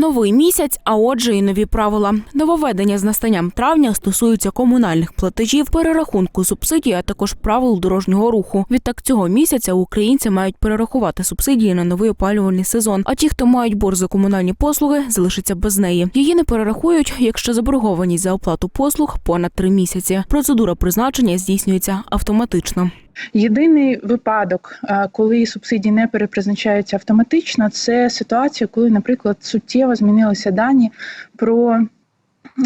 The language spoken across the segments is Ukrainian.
Новий місяць, а отже, і нові правила. Нововведення з настанням травня стосуються комунальних платежів, перерахунку субсидій, а також правил дорожнього руху. Відтак цього місяця українці мають перерахувати субсидії на новий опалювальний сезон. А ті, хто мають борг за комунальні послуги, залишаться без неї. Її не перерахують, якщо заборгованість за оплату послуг понад три місяці. Процедура призначення здійснюється автоматично. Єдиний випадок, е, коли субсидії не перепризначаються автоматично, це ситуація, коли, наприклад, суттєво змінилися дані про.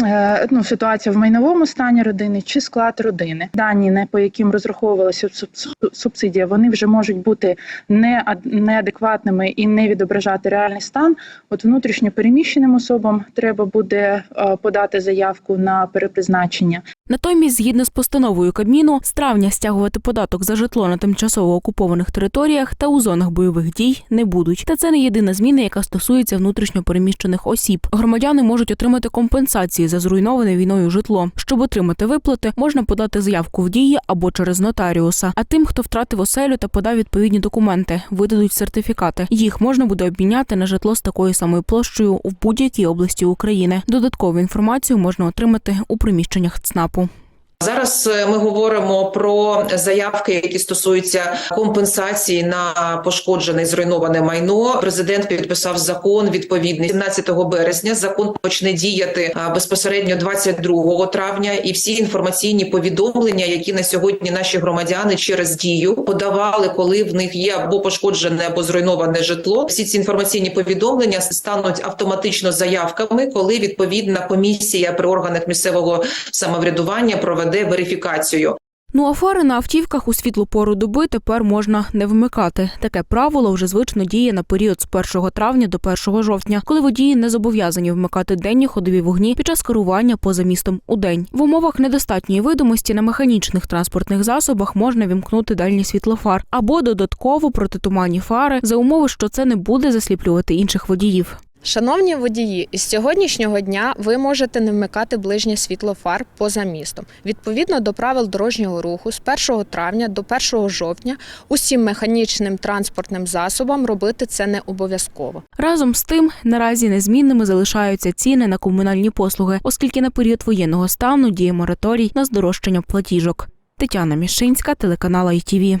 е, Ну, ситуація в майновому стані родини чи склад родини. Дані, не по яким розраховувалася суб- субсидія, вони вже можуть бути неад- неадекватними і не відображати реальний стан. От внутрішньо переміщеним особам треба буде е, подати заявку на перепризначення. Натомість, згідно з постановою Кабміну, з травня стягувати податок за житло на тимчасово окупованих територіях та у зонах бойових дій не будуть. Та це не єдина зміна, яка стосується внутрішньо переміщених осіб. Громадяни можуть отримати компенсації за зруйноване війною житло. Щоб отримати виплати, можна подати заявку в дії або через нотаріуса. А тим, хто втратив оселю та подав відповідні документи, видадуть сертифікати. Їх можна буде обміняти на житло з такою самою площею в будь-якій області України. Додаткову інформацію можна отримати у приміщеннях corpo. Зараз е, ми говоримо про заявки, які стосуються компенсації на пошкоджене зруйноване майно. Президент підписав закон відповідний 17 березня. Закон почне діяти а, безпосередньо 22 травня. І всі інформаційні повідомлення, які на сьогодні наші громадяни через дію подавали, коли в них є або пошкоджене, або зруйноване житло. Всі ці інформаційні повідомлення стануть автоматично заявками, коли відповідна комісія при органах місцевого самоврядування проведе верифікацію. Ну а фари на автівках у світлу пору доби тепер можна не вмикати. Таке правило вже звично діє на період з 1 травня до 1 жовтня, коли водії не зобов'язані вмикати денні ходові вогні під час керування поза містом у день. В умовах недостатньої видимості на механічних транспортних засобах можна вімкнути дальні світлофар або додатково протитуманні фари за умови, що це не буде засліплювати інших водіїв. Шановні водії, із сьогоднішнього дня ви можете не вмикати ближнє світло фар поза містом. Відповідно до правил дорожнього руху, з 1 травня до 1 жовтня усім механічним транспортним засобам робити це не обов'язково. Разом з тим, наразі незмінними залишаються ціни на комунальні послуги, оскільки на період воєнного стану діє мораторій на здорожчання платіжок. Тетяна Мішинська, телеканал ITV.